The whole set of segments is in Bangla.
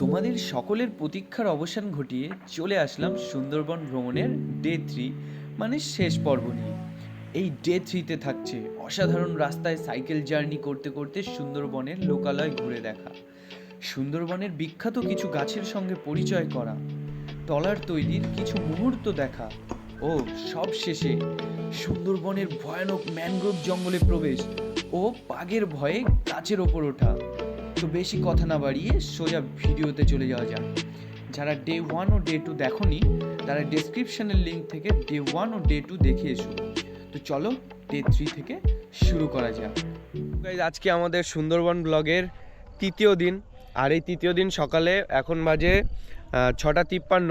তোমাদের সকলের প্রতীক্ষার অবসান ঘটিয়ে চলে আসলাম সুন্দরবন ভ্রমণের ডে থ্রি মানে শেষ পর্ব নিয়ে। এই ডে থ্রিতে থাকছে অসাধারণ রাস্তায় সাইকেল জার্নি করতে করতে সুন্দরবনের লোকালয় ঘুরে দেখা। সুন্দরবনের বিখ্যাত কিছু গাছের সঙ্গে পরিচয় করা টলার তৈরির কিছু মুহূর্ত দেখা ও সব শেষে সুন্দরবনের ভয়ানক ম্যানগ্রোভ জঙ্গলে প্রবেশ ও বাঘের ভয়ে গাছের ওপর ওঠা। তো বেশি কথা না বাড়িয়ে সোজা ভিডিওতে চলে যাওয়া যাক। যারা ডে ওয়ান ও ডে টু দেখনি, তারা ডেসক্রিপশনের লিঙ্ক থেকে ডে ওয়ান ও ডে টু দেখে এসো। তো চলো ডে থ্রি থেকে শুরু করা যাক। আজকে আমাদের সুন্দরবন ব্লগের তৃতীয় দিন। আর এই তৃতীয় দিন সকালে এখন বাজে ছটা তিপ্পান্ন।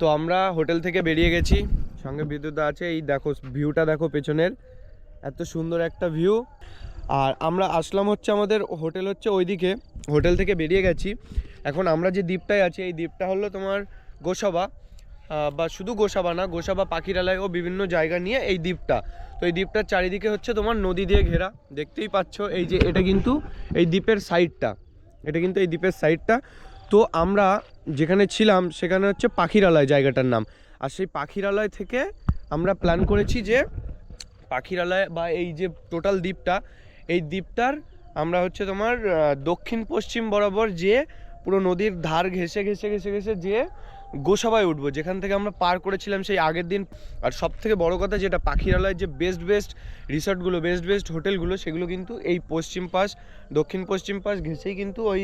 তো আমরা হোটেল থেকে বেরিয়ে গেছি। সঙ্গে বিদ্যুৎ আছে। এই দেখো ভিউটা দেখো পেছনের। এত সুন্দর একটা ভিউ আর আমরা আসলাম হচ্ছে আমাদের হোটেল হচ্ছে ওইদিকে, হোটেল থেকে বেরিয়ে গেছি। এখন আমরা যে দ্বীপটায় আছি, এই দ্বীপটা হলো তোমার গোসাবা বা শুধু গোসাবা না, গোসাবা, পাখিরালয় ও বিভিন্ন জায়গা নিয়ে এই দ্বীপটা। তো এই দ্বীপটার চারিদিকে হচ্ছে তোমার নদী দিয়ে ঘেরা, দেখতেই পাচ্ছ। এই যে এটা কিন্তু এই দ্বীপের সাইডটা, এটা কিন্তু এই দ্বীপের সাইডটা। তো আমরা যেখানে ছিলাম, সেখানে হচ্ছে পাখিরালয় জায়গাটার নাম। আর সেই পাখিরালয় থেকে আমরা প্ল্যান করেছি যে পাখিরালয় বা এই যে টোটাল দ্বীপটা এই দ্বীপটার আমরা হচ্ছে তোমার দক্ষিণ পশ্চিম বরাবর যে পুরো নদীর ধার ঘেসে ঘেসে ঘেসে ঘেসে যে গোসাবায় উঠবো, যেখান থেকে আমরা পার করেছিলাম সেই আগের দিন। আর সব থেকে বড় কথা যেটা পাখিরালয়ের যে বেস্ট বেস্ট রিসর্টগুলো বেস্ট বেস্ট হোটেলগুলো, সেগুলো কিন্তু এই পশ্চিম পাশ, দক্ষিণ পশ্চিম পাশ ঘেসেই কিন্তু ওই,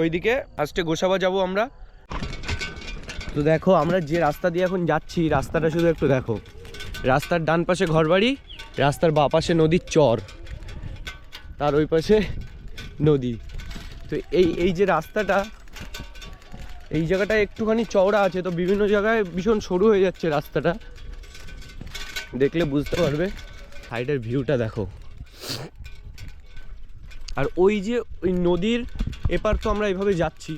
ওইদিকে ফার্স্টে গোসাবা যাব আমরা। তো দেখো, আমরা যে রাস্তা দিয়ে এখন যাচ্ছি, রাস্তাটা শুধু একটু দেখো। রাস্তার ডান পাশে ঘরবাড়ি, রাস্তার বাঁ পাশে নদীর চর। তার ওই পাশে নদী। তো এই এই যে রাস্তাটা, এই জায়গাটা একটুখানি চওড়া আছে, তো বিভিন্ন জায়গায় ভীষণ সরু হয়ে যাচ্ছে রাস্তাটা। দেখলে বুঝতে পারবে, সাইডের ভিউটা দেখো। আর ওই যে ওই নদীর এপার তো আমরা এইভাবে যাচ্ছি।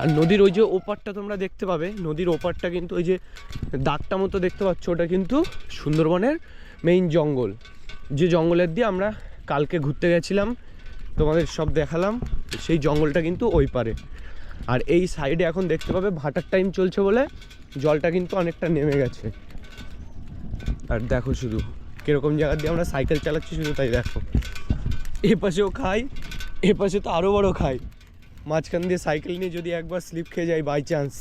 আর নদীর ওই যে ওপারটা তোমরা দেখতে পাবে, নদীর ওপারটা কিন্তু ওই যে দাগটা মতো দেখতে পাচ্ছ, ওটা কিন্তু সুন্দরবনের মেইন জঙ্গল। যে জঙ্গলের দিয়ে আমরা কালকে ঘুরতে গেছিলাম, তোমাদের সব দেখালাম, সেই জঙ্গলটা কিন্তু ওই পারে। আর এই সাইডে এখন দেখতে পাবে ভাটার টাইম চলছে বলে জলটা কিন্তু অনেকটা নেমে গেছে। আর দেখো শুধু, কীরকম জায়গা দিয়ে আমরা সাইকেল চালাচ্ছি শুধু তাই দেখো। এ পাশেও খাই, এ পাশে তো আরও বড় খাই। মাঝখান দিয়ে সাইকেল নিয়ে যদি একবার স্লিপ খেয়ে যাই বাই চান্স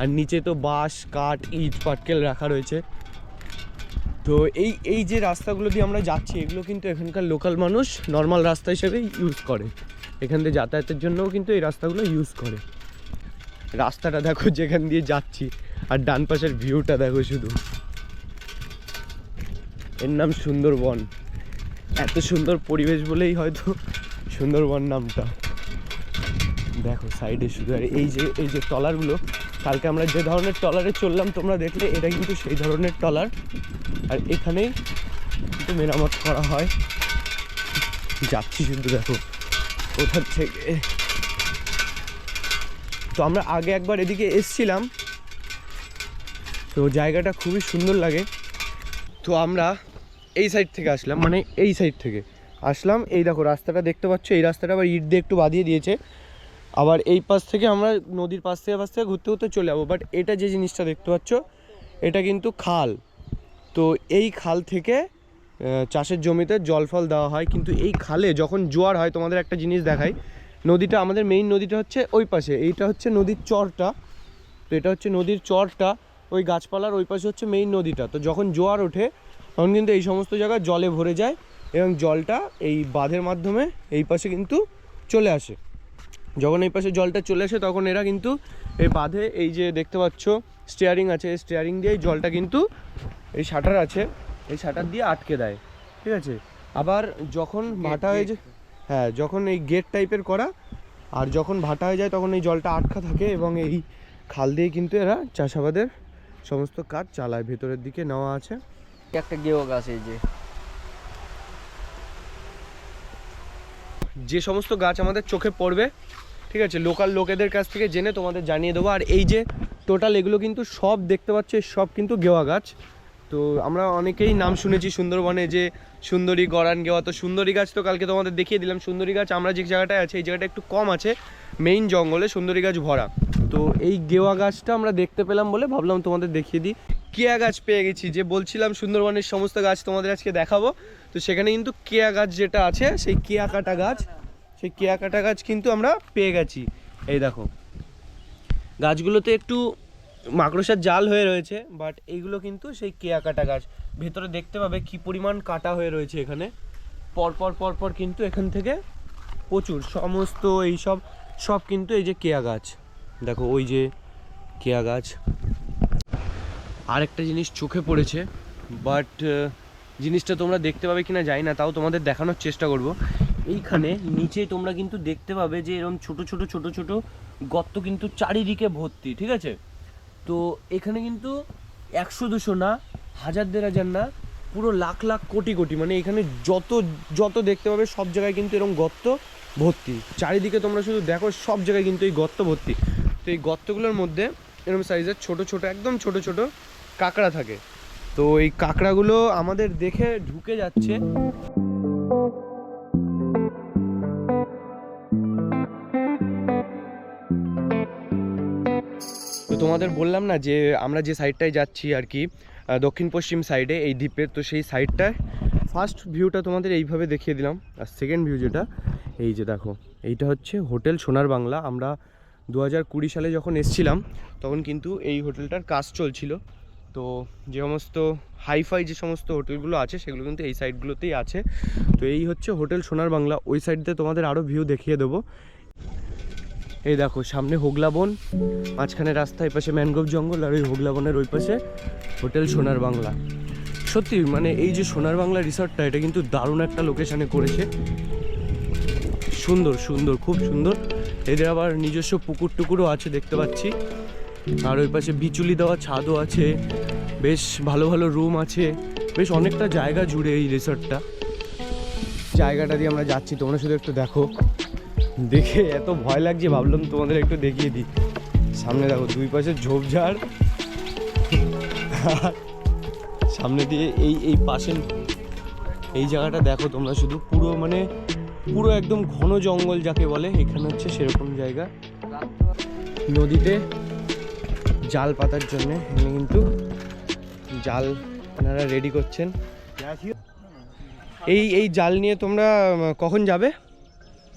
আর নিচে তো বাঁশ, কাঠ, ইট, পাটকেল রাখা রয়েছে। তো এই এই যে রাস্তাগুলো দিয়ে আমরা যাচ্ছি, এগুলো কিন্তু এখানকার লোকাল মানুষ নর্মাল রাস্তা হিসেবে ইউজ করে। এখান দিয়ে যাতায়াতের জন্যও কিন্তু এই রাস্তাগুলো ইউজ করে। রাস্তাটা দেখো যেখান দিয়ে যাচ্ছি, আর ডান পাশের ভিউটা দেখো শুধু। এর নাম সুন্দরবন। এত সুন্দর পরিবেশ বলেই হয়তো সুন্দরবন নামটা। দেখো সাইডে শুধু, আর এই যে এই যে ট্রলারগুলো কালকে আমরা যে ধরনের ট্রলারে চললাম, তোমরা দেখলে এটা কিন্তু সেই ধরনের ট্রলার। আর এখানেই কিন্তু মেরামত করা হয়। যাচ্ছি শুধু দেখো কোথার থেকে? তো আমরা আগে একবার এদিকে এসছিলাম। তো জায়গাটা খুবই সুন্দর লাগে। তো আমরা এই সাইড থেকে আসলাম মানে এই সাইড থেকে। আসলাম, এই দেখো রাস্তাটা দেখতে পাচ্ছ, এই রাস্তাটা আবার ইট দিয়ে একটু বাঁধিয়ে দিয়েছে। আবার এই পাশ থেকে আমরা নদীর পাশ থেকে পাশ থেকে ঘুরতে ঘুরতে চলে যাব। বাট এটা যে জিনিসটা দেখতে পাচ্ছ, এটা কিন্তু খাল। তো এই খাল থেকে চাষের জমিতে জল ফল দেওয়া হয়। কিন্তু এই খালে যখন জোয়ার হয়, তোমাদের একটা জিনিস দেখাই। নদীটা, আমাদের মেইন নদীটা হচ্ছে ওই পাশে। এইটা হচ্ছে নদীর চরটা। তো এটা হচ্ছে নদীর চরটা। ওই গাছপালার ওই পাশে হচ্ছে মেইন নদীটা। তো যখন জোয়ার ওঠে, তখন কিন্তু এই সমস্ত জায়গা জলে ভরে যায় এবং জলটা এই বাঁধের মাধ্যমে এই পাশে কিন্তু চলে আসে। যখন এই পাশে জলটা চলে আসে তখন এরা কিন্তু এই বাঁধে এই যে দেখতে পাচ্ছ স্টিয়ারিং আছে। এই স্টিয়ারিং দিয়ে এই জলটা কিন্তু এই শাটার আছে এই শাটার দিয়ে আটকে দেয়। ঠিক আছে? আবার যখন ভাটা হয়ে যায় হ্যাঁ যখন এই গেট টাইপের করা আর যখন ভাটা হয়ে যায় তখন এই জলটা আটকা থাকে এবং এই খাল দিয়ে কিন্তু এরা চাষাবাদের সমস্ত কাজ চালায়। ভেতরের দিকে নেওয়া আছে। একটা গেও গাছ এই যে। যে সমস্ত গাছ আমাদের চোখে পড়বে ঠিক আছে লোকাল লোকেদের কাছ থেকে জেনে তোমাদের জানিয়ে দেবো। আর এই যে টোটাল এগুলো কিন্তু সব দেখতে পাচ্ছ সব কিন্তু গেওয়া গাছ। তো আমরা অনেকেই নাম শুনেছি সুন্দরবনে যে সুন্দরী গরান গেওয়া। তো সুন্দরী গাছ তো কালকে তোমাদের দেখিয়ে দিলাম। সুন্দরী গাছ আমরা যে জায়গাটায় আছে, এই জায়গাটা একটু কম আছে মেইন জঙ্গলে সুন্দরী গাছ ভরা। তো এই গেওয়া গাছটা আমরা দেখতে পেলাম বলে ভাবলাম তোমাদের দেখিয়ে দিই। কেয়া গাছ পেয়ে গেছি, যে বলছিলাম সুন্দরবনের সমস্ত গাছ তোমাদের আজকে দেখাবো। তো সেখানে কিন্তু কেয়া গাছ যেটা আছে, সেই কেয়া কাটা গাছ সেই কেয়া কাটা গাছ কিন্তু আমরা পেয়ে গেছি। এই দেখো। গাছগুলোতে একটু মাকড়সার জাল হয়ে রয়েছে বাট এইগুলো কিন্তু সেই কেয়া কাটা গাছ। ভেতরে দেখতে পাবে কি পরিমাণ কাটা হয়ে রয়েছে এখানে। পরপর পরপর কিন্তু এখান থেকে প্রচুর, সমস্ত এই সব সব কিন্তু এই যে কেয়া গাছ। দেখো, ওই যে কেয়া গাছ। আরেকটা জিনিস চোখে পড়েছে বাট জিনিসটা তোমরা দেখতে পাবে কিনা জানি না, তাও তোমাদের দেখানোর চেষ্টা করব। এইখানে নিচে তোমরা কিন্তু দেখতে পাবে যে এরকম ছোট ছোট ছোট ছোট গর্ত কিন্তু চারিদিকে ভর্তি, ঠিক আছে? তো এখানে কিন্তু একশো দুশো না, হাজার দেড় হাজার না, পুরো লাখ লাখ কোটি কোটি মানে এখানে যত যত দেখতে পাবে সব জায়গায় কিন্তু এরকম গর্ত ভর্তি। চারিদিকে তোমরা শুধু দেখো সব জায়গায় কিন্তু এই গর্ত ভর্তি। তো এই গর্তগুলোর মধ্যে এরকম সাইজের ছোট ছোট, একদম ছোট ছোট কাঁকড়া থাকে। তো এই কাঁকড়াগুলো আমাদের দেখে ঢুকে যাচ্ছে। তোমাদের বললাম না যে আমরা যে সাইডটায় যাচ্ছি আর কি দক্ষিণ পশ্চিম সাইডে এই দ্বীপের তো সেই সাইডটায় ফার্স্ট ভিউটা তোমাদের এইভাবে দেখিয়ে দিলাম। আর সেকেন্ড ভিউ যেটা, এই যে দেখো, এইটা হচ্ছে হোটেল সোনার বাংলা। আমরা দু হাজার কুড়ি সালে যখন এসছিলাম, তখন কিন্তু এই হোটেলটার কাজ চলছিল। তো যে সমস্ত হাইফাই যে সমস্ত হোটেলগুলো আছে, সেগুলো কিন্তু এই সাইডগুলোতেই আছে। তো এই হচ্ছে হোটেল সোনার বাংলা। ওই সাইডতে তোমাদের আরও ভিউ দেখিয়ে দেবো। এই দেখো, সামনে হোগলা বন, মাঝখানে রাস্তা এই পাশে ম্যানগ্রোভ জঙ্গল, আর ওই হোগলা বনের ওই পাশে হোটেল সোনার বাংলা। সত্যি মানে এই যে সোনার বাংলা রিসর্টটা, এটা কিন্তু দারুণ একটা লোকেশানে করেছে। সুন্দর সুন্দর, খুব সুন্দর। এদের আবার নিজস্ব পুকুর টুকুরও আছে, দেখতে পাচ্ছি। আর ওই পাশে বিচুলি দেওয়া ছাদও আছে। বেশ ভালো ভালো রুম আছে। বেশ অনেকটা জায়গা জুড়ে এই রিসর্টটা। জায়গাটা দিয়ে আমরা যাচ্ছি, তোমরা শুধু একটু দেখো। দেখে এত ভয় লাগছে, ভাবলাম তোমাদের একটু দেখিয়ে দিই। সামনে দেখো, দুই পাশে ঝোপঝাড়। সামনে দিয়ে এই এই পাশে, এই জায়গাটা দেখো তোমরা শুধু পুরো মানে পুরো একদম ঘন জঙ্গল যাকে বলে, এখানে হচ্ছে সেরকম জায়গা। নদীতে জাল পাতার জন্য এখানে কিন্তু জাল ওনারা রেডি করছেন। এই এই জাল নিয়ে তোমরা কখন যাবে?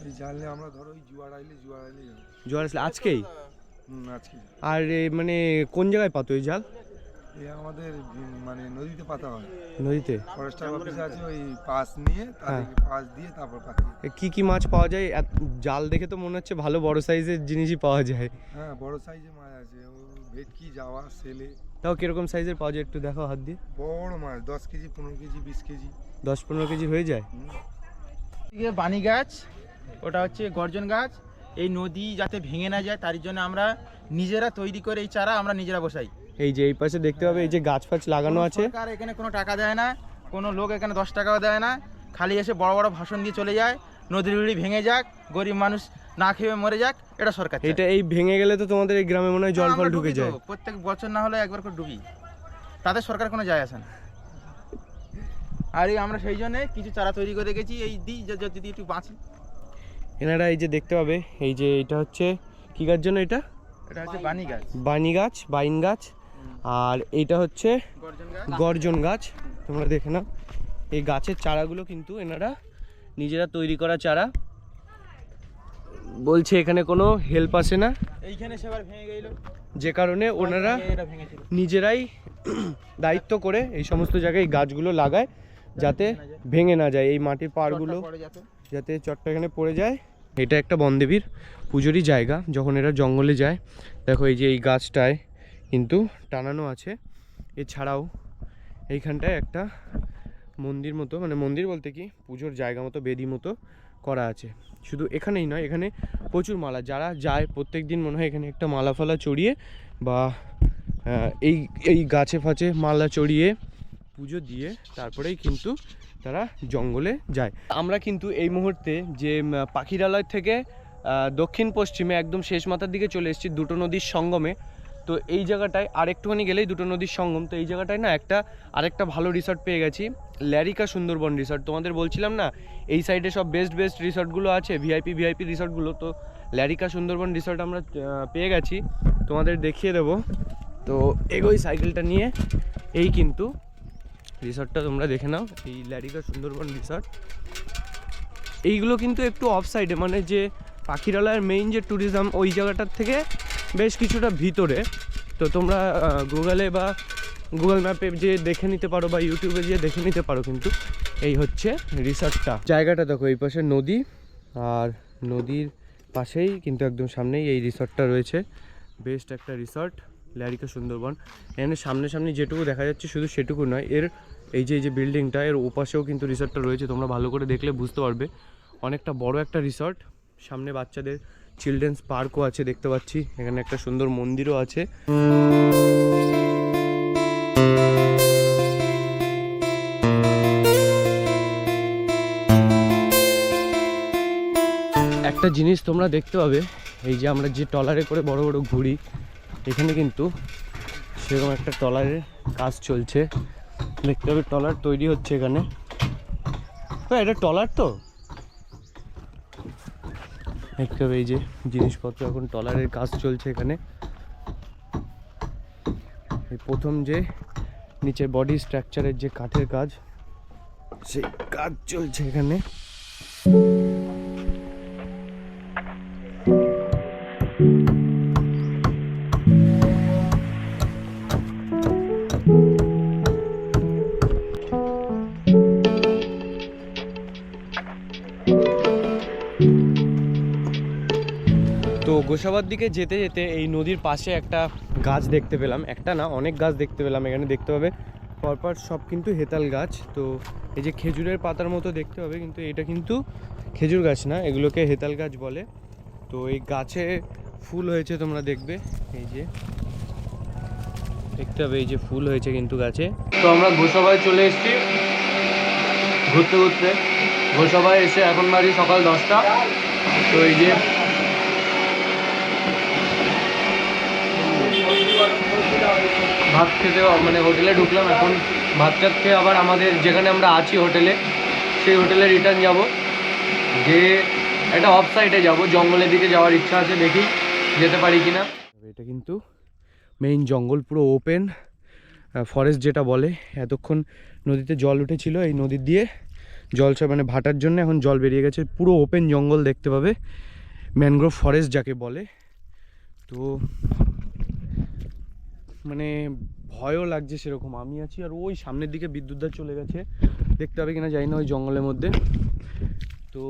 এই জানলে আমরা ধরো ওই জুয়ার আইলে জুয়ার আইলে যাব। জোয়ার আসলে আজকেই? হুম, আজকে আর এ, মানে কোন জায়গায় পাতো এই জাল? এই আমাদের উম, মানে নদীতে পাতা হয়। নদীতে? ফরেস্টার অফিস আছে ওই পাস নিয়ে হ্যাঁ। তাদেরকে পাস দিয়ে তারপর পাতি এ, কি কি মাছ পাওয়া যায়? এত- জাল দেখে তো মনে হচ্ছে ভালো বড় সাইজের জিনিসই পাওয়া যায়। হ্যাঁ বড় সাইজে মাছ আছে। ও ভেটকি যাওয়া সেলে। তাও কীরকম সাইজের পাওয়া যায় একটু দেখো হাত দিয়ে। বড় মাছ দশ কেজি পনেরো কেজি বিশ কেজি। দশ পনেরো কেজি হয়ে যায়? হুম। এদিকে বানি গাছ ওটা হচ্ছে গর্জন গাছ। এই নদী যাতে ভেঙে না যায় তার জন্য আমরা নিজেরা তৈরি করে এই চারা আমরা নিজেরা বসাই। এই যে এই পাশে দেখতে পাবে এই যে গাছ ফাছ লাগানো আছে। সরকার এখানে কোনো টাকা দেয় না কোনো লোক এখানে দশ টাকাও দেয় না। খালি এসে বড় বড় ভাষণ দিয়ে চলে যায় নদীর বিড়ি ভেঙে যাক গরিব মানুষ না খেয়ে মরে যাক এটা সরকার এটা এই ভেঙে গেলে তো তোমাদের এই গ্রামে মনে হয় জল ফল ঢুকে যায়। প্রত্যেক বছর না হলে একবার করে ডুবি। তাদের সরকার কোনো যায় আসে না। আর এই আমরা সেই জন্য কিছু চারা তৈরি করে রেখেছি এই দিই যে- যদি একটু বাঁচি। এনারা এই যে দেখতে পাবে এই যে এটা হচ্ছে কি গাছ জন্য এটা? এটা হচ্ছে বানি গাছ। বানি গাছ বাইন গাছ। আর এইটা হচ্ছে গর্জন গাছ? তোমরা দেখে নাও। এই গাছের চারাগুলো কিন্তু এনারা নিজেরা তৈরি করা চারা। বলছে এখানে কোনো হেল্প আসে না। এইখানে সেবার ভেঙে গেল। যে কারণে ওনারা নিজেরাই দায়িত্ব করে এই সমস্ত জায়গায় এই গাছগুলো লাগায় যাতে ভেঙে না যায়। এই মাটির পাড়গুলো। যাতে চটটা এখানে পড়ে যায়। এটা একটা বনদেবীর পুজোরই জায়গা, যখন এরা জঙ্গলে যায়। দেখো এই যে এই গাছটায় কিন্তু টানানো আছে। এছাড়াও এইখানটায় একটা মন্দির মতো মানে মন্দির বলতে কি, পুজোর জায়গা মতো, বেদি মতো করা আছে। শুধু এখানেই নয়, এখানে প্রচুর মালা। যারা যায় প্রত্যেক দিন মনে হয় এখানে একটা মালা ফালা চড়িয়ে বা এই এই গাছে ফাছে মালা চড়িয়ে পুজো দিয়ে তারপরেই কিন্তু তারা জঙ্গলে যায়। আমরা কিন্তু এই মুহূর্তে যে পাখিরালয় থেকে দক্ষিণ পশ্চিমে একদম শেষ মাথার দিকে চলে এসেছি দুটো নদীর সঙ্গমে। তো এই জায়গাটায় আর একটুখানি গেলেই দুটো নদীর সঙ্গম। তো এই জায়গাটায় না একটা আরেকটা ভালো রিসর্ট পেয়ে গেছি ল্যারিকা সুন্দরবন রিসর্ট তোমাদের বলছিলাম না এই সাইডে সব বেস্ট বেস্ট রিসর্টগুলো আছে ভিআইপি ভিআইপি রিসর্টগুলো তো ল্যারিকা সুন্দরবন রিসর্ট আমরা পেয়ে গেছি। তোমাদের দেখিয়ে দেবো। তো এগোই সাইকেলটা নিয়ে। এই কিন্তু রিসর্টটা তোমরা দেখে নাও, এই ল্যারিকা সুন্দরবন রিসর্ট এইগুলো কিন্তু একটু অফ সাইডে মানে যে পাখিরালয়ের মেইন যে ট্যুরিজম ওই জায়গাটার থেকে বেশ কিছুটা ভিতরে। তো তোমরা গুগলে বা গুগল ম্যাপে যে দেখে নিতে পারো বা ইউটিউবে গিয়ে দেখে নিতে পারো কিন্তু। এই হচ্ছে রিসর্টটা জায়গাটা দেখো, এই পাশে নদী, আর নদীর পাশেই কিন্তু একদম সামনেই এই রিসর্টটা রয়েছে। বেস্ট একটা রিসর্ট ল্যারিকা সুন্দরবন। এখানে সামনে সামনে যেটুকু দেখা যাচ্ছে শুধু সেটুকু নয়। এর এই যে এই যে বিল্ডিংটা, এর ওপাশেও কিন্তু রিসর্টটা রয়েছে। তোমরা ভালো করে দেখলে বুঝতে পারবে। অনেকটা বড় একটা রিসর্ট। সামনে বাচ্চাদের চিলড্রেন্স পার্কও আছে দেখতে পাচ্ছি। এখানে একটা সুন্দর মন্দিরও আছে। একটা জিনিস তোমরা দেখতে পাবে, এই যে আমরা যে ট্রলারে করে বড় বড় ঘুরি এখানে কিন্তু সেরকম একটা ট্রলারের কাজ চলছে। দেখতে হবে ট্রলার তৈরি হচ্ছে এখানে। হ্যাঁ এটা ট্রলার তো? দেখতে হবে এই যে জিনিসপত্র, এখন ট্রলারের কাজ চলছে এখানে। প্রথম যে নিচে বডি স্ট্রাকচারের যে কাঠের কাজ, সেই কাজ চলছে এখানে। গোসাবার দিকে যেতে যেতে এই নদীর পাশে একটা গাছ দেখতে পেলাম। একটা না, অনেক গাছ দেখতে পেলাম, এখানে দেখতে পাবে। পরপর সব কিন্তু হেতাল গাছ। তো এই যে খেজুরের পাতার মতো দেখতে হবে কিন্তু এটা কিন্তু খেজুর গাছ না, এগুলোকে হেতাল গাছ বলে। তো এই গাছে ফুল হয়েছে, তোমরা দেখবে। এই যে দেখতে হবে এই যে ফুল হয়েছে কিন্তু গাছে। তো আমরা গোসাবায় চলে এসেছি। ঘুরতে ঘুরতে। গোসাবায় এসে এখন বাড়ি সকাল দশটা। তো এই যে ভাত খেতে মানে হোটেলে ঢুকলাম। এখন ভাত টাত খেয়ে আবার আমাদের যেখানে আমরা আছি হোটেলে, সেই হোটেলে রিটার্ন যাব। যে একটা অফ সাইডে যাব। জঙ্গলের দিকে যাওয়ার ইচ্ছা আছে, দেখি যেতে পারি কিনা। এটা কিন্তু মেইন জঙ্গল পুরো ওপেন ফরেস্ট যেটা বলে, এতক্ষণ নদীতে জল উঠেছিল। এই নদীর দিয়ে জল মানে ভাটার জন্য এখন জল বেরিয়ে গেছে। পুরো ওপেন জঙ্গল দেখতে পাবে। ম্যানগ্রোভ ফরেস্ট যাকে বলে। তো মানে ভয়ও লাগছে সেরকম। আমি আছি আর ওই সামনের দিকে বিদ্যুৎদার চলে গেছে। দেখতে হবে কিনা, জানি না ওই জঙ্গলের মধ্যে। তো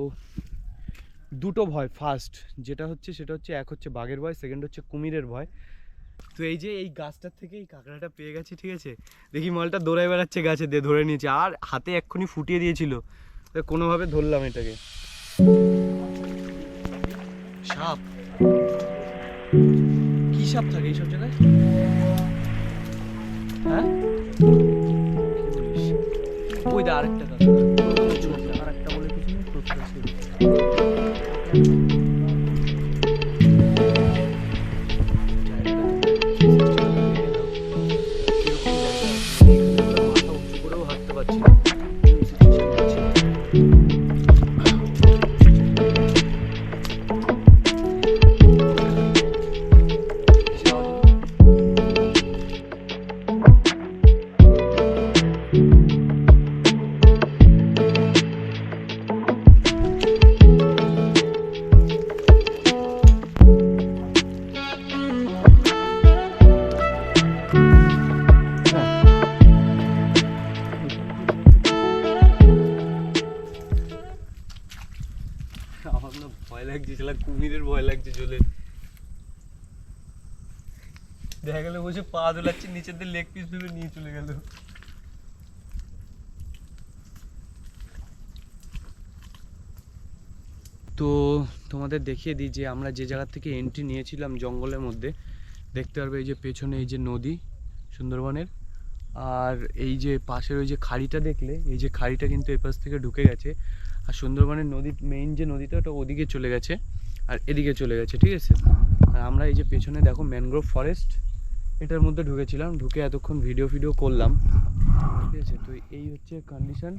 দুটো ভয় ফার্স্ট যেটা হচ্ছে সেটা হচ্ছে, এক হচ্ছে বাঘের ভয় সেকেন্ড হচ্ছে কুমিরের ভয়। তো এই যে এই গাছটার থেকে এই কাঁকড়াটা পেয়ে গেছি, ঠিক আছে? দেখি মালটা দৌড়ায় বেড়াচ্ছে গাছে দিয়ে ধরে নিয়েছে, আর হাতে এক্ষুনি ফুটিয়ে দিয়েছিল। কোনোভাবে ধরলাম এটাকে। সাপ? কি সাপ থাকে এইসব জায়গায়? হ্যাঁ? ওই দা আরেকটা কাঁকড়া আরেকটা বলে কিছু নেই বসে পা দোলাচ্ছে, নিচের দিয়ে লেগ পিস ভেবে নিয়ে চলে গেল। তো তোমাদের দেখিয়ে দিই যে আমরা যে জায়গা থেকে এন্ট্রি নিয়েছিলাম জঙ্গলের মধ্যে, দেখতে পারবে এই যে পেছনে এই যে নদী সুন্দরবনের, আর এই যে পাশের ওই যে খাড়িটা দেখলে, এই যে খাড়িটা কিন্তু এপাশ থেকে ঢুকে গেছে, আর সুন্দরবনের নদী মেইন যে নদীটা, ওটা ওদিকে চলে গেছে, আর এদিকে চলে গেছে, ঠিক আছে? আর আমরা এই যে পেছনে দেখো ম্যানগ্রোভ ফরেস্ট এটার মধ্যে ঢুকেছিলাম, ঢুকে এতক্ষণ ভিডিও ফিডিও করলাম। ঠিক আছে, তো এই হচ্ছে কন্ডিশন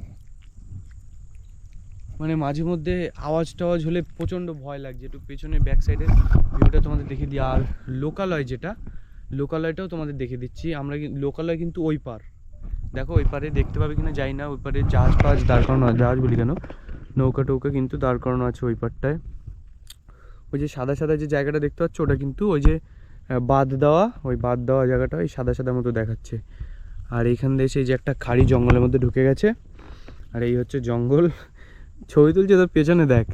মানে মাঝে মধ্যে আওয়াজ টাওয়াজ হলে প্রচণ্ড ভয় লাগছে, একটু পেছনে ব্যাক সাইডের ভিউটা তোমাদের দেখে দিই। আর লোকালয় যেটা, লোকালয়টাও তোমাদের দেখে দিচ্ছি। আমরা লোকালয় কিন্তু ওই পার। দেখো ওই পারে দেখতে পাবে কিনা যাই না, ওই পারে জাহাজ ফাজ দাঁড় করানো জাহাজ বলি কেন? নৌকা টৌকা কিন্তু দাঁড় করানো আছে ওই পারটায়। ওই যে সাদা সাদা যে জায়গাটা দেখতে পাচ্ছ, ওটা কিন্তু ওই যে বাঁধ দেওয়া, ওই বাঁধ দেওয়া জায়গাটা ওই সাদা সাদা মতো দেখাচ্ছে। আর এইখান দিয়ে সেই যে একটা খাড়ি জঙ্গলের মধ্যে ঢুকে গেছে, আর এই হচ্ছে জঙ্গল। ছবি তুলছে তোর পেছনে দেখ।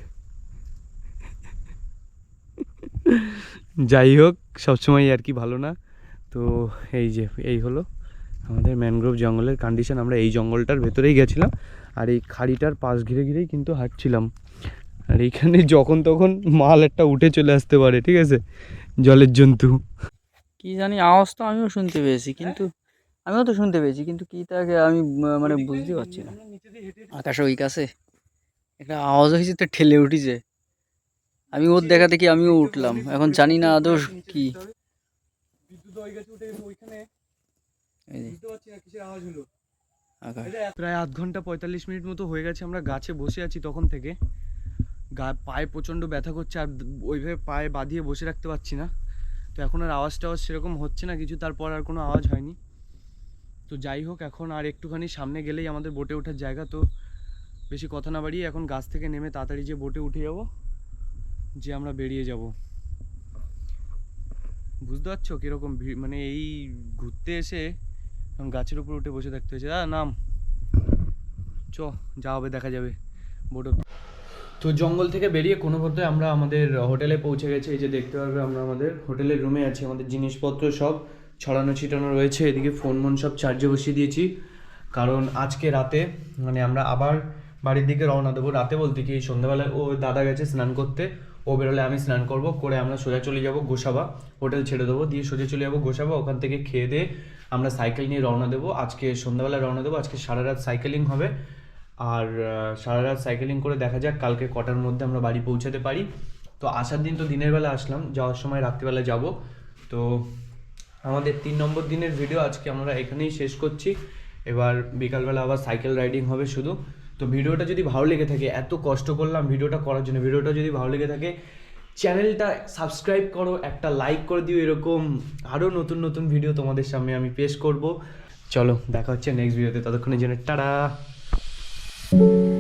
যাই হোক, সবসময় আর কি ভালো না। তো এই যে, এই হলো আমাদের ম্যানগ্রোভ জঙ্গলের কন্ডিশন আমরা এই জঙ্গলটার ভেতরেই গেছিলাম, আর এই খাড়িটার পাশ ঘিরে ঘিরেই কিন্তু হাঁটছিলাম। আর এইখানে যখন তখন মাল একটা উঠে চলে আসতে পারে, ঠিক আছে? জলের জন্তু। কি জানি আওয়াজ তো আমিও শুনতে পেয়েছি কিন্তু আমিও তো শুনতে পেয়েছি কিন্তু কি তাকে আমি মানে বুঝতে পারছি না। আকাশে ওই কাছে। একটা আওয়াজ হয়েছে তো ঠেলে উঠেছে। আমি ওর দেখা দেখি আমিও উঠলাম। এখন জানি না আদৌ কি। প্রায় আধ ঘণ্টা পঁয়তাল্লিশ মিনিট মতো হয়ে গেছে আমরা গাছে বসে আছি তখন থেকে। গা, পায়ে প্রচণ্ড ব্যথা করছে আর ওইভাবে পায়ে বাঁধিয়ে বসে রাখতে পারছি না। তো এখন আর আওয়াজ টাওয়াজ সেরকম হচ্ছে না, কিছু তারপর আর কোনো আওয়াজ হয়নি। তো যাই হোক, এখন আর একটুখানি সামনে গেলেই আমাদের বোটে ওঠার জায়গা, তো বেশি কথা না বাড়িয়ে এখন গাছ থেকে নেমে তাড়াতাড়ি যে বোটে উঠে যাব, যে আমরা বেরিয়ে যাব। বুঝতে পারছ কীরকম ভিড় মানে এই ঘুরতে এসে এখন গাছের উপর উঠে বসে থাকতে হয়েছে। দাদা, নাম। চ, যা হবে দেখা যাবে। বোট তো জঙ্গল থেকে বেরিয়ে কোনো মতে আমরা আমাদের হোটেলে পৌঁছে গেছি। এই যে দেখতে পারবে আমরা আমাদের হোটেলের রুমে আছি, আমাদের জিনিসপত্র সব ছড়ানো ছিটানো রয়েছে। এদিকে ফোন মন সব চার্জে বসিয়ে দিয়েছি। কারণ আজকে রাতে মানে আমরা আবার বাড়ির দিকে রওনা দেবো রাতে বলতে কি সন্ধ্যাবেলায় ও দাদা গেছে স্নান করতে, ও বেরোলে আমি স্নান করব, করে আমরা সোজা চলে যাব গোসাবা। হোটেল ছেড়ে দেবো, দিয়ে সোজা চলে যাব গোসাবা। ওখান থেকে খেয়ে দিয়ে আমরা সাইকেল নিয়ে রওনা দেবো। আজকে সন্ধ্যাবেলায় রওনা দেবো, আজকে সারা রাত সাইকেলিং হবে। আর সারা রাত সাইকেলিং করে দেখা যাক, কালকে কটার মধ্যে আমরা বাড়ি পৌঁছাতে পারি। তো আসার দিন তো দিনের বেলা আসলাম, যাওয়ার সময় রাত্রিবেলা যাব। তো আমাদের তিন নম্বর দিনের ভিডিও আজকে আমরা এখানেই শেষ করছি। এবার বিকালবেলা আবার সাইকেল রাইডিং হবে শুধু। তো ভিডিওটা যদি ভালো লেগে থাকে, এত কষ্ট করলাম ভিডিওটা করার জন্য, ভিডিওটা যদি ভালো লেগে থাকে, চ্যানেলটা সাবস্ক্রাইব করো, একটা লাইক করে দিও এরকম আরও নতুন নতুন ভিডিও তোমাদের সামনে আমি পেশ করব। চলো, দেখা হচ্ছে নেক্সট ভিডিওতে ততক্ষণের জন্য, টাটা! Thank you.